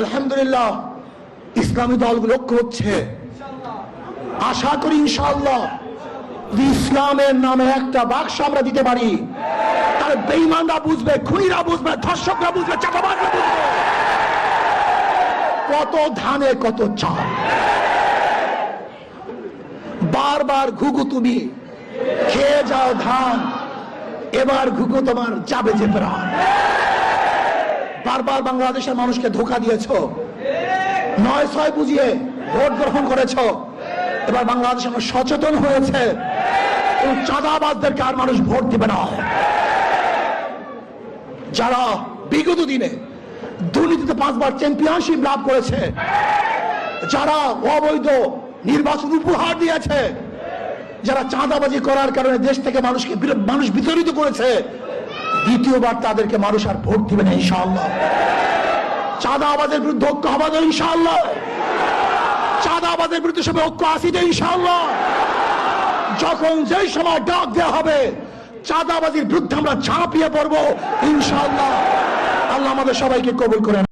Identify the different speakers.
Speaker 1: আলহামদুলিল্লাহ, ইসলামী দলগুলো ঐক্য হচ্ছে। আশা করি ইনশাআল্লাহ ইসলামের নামে একটা বাক্স আমরা দিতে পারি। তাহলে বেইমানরা বুঝবে, খুনিরা বুঝবে, ধর্ষকরা বুঝবে চাপাবাজরা বুঝবে। কত ধানে, কত চাল। বারবার ঘুঘু তুমি, খেয়ে যাও ধান, এবার ঘুঘু তোমার যাবে যে প্রাণ। বারবার বাংলাদেশের মানুষকে ধোকা দিয়েছ। নয় ছয় বুঝিয়ে ভোট গ্রহণ করেছ। এবার বাংলাদেশ মানুষ সচেতন হয়েছে। এবং চাঁদাবাজদেরকে আর মানুষ ভোট দিবে না। যারা বিগত দিনে দুর্নীতিতে পাঁচবার চ্যাম্পিয়নশিপ লাভ করেছে, যারা অবৈধ নির্বাচন উপহার দিয়েছে, যারা চাঁদাবাজি করার কারণে দেশ থেকে মানুষকে মানুষ বিতরিত করেছে দ্বিতীয়বার তাদেরকে মানুষ আর ভোট দিবে না, ইনশাআল্লাহ। আমাদের বিরুদ্ধে ঐক্য হবে তো ইনশাআল্লাহ। আমাদের বিরুদ্ধে সবাই ঐক্য আসি আসিতে ইনশাআল্লাহ। যখন যেই সময় ডাক দেওয়া হবে, চাঁদাবাজির বিরুদ্ধে আমরা ঝাঁপিয়ে পড়ব, ইনশাআল্লাহ। আল্লাহ আমাদের সবাইকে কবুল করেন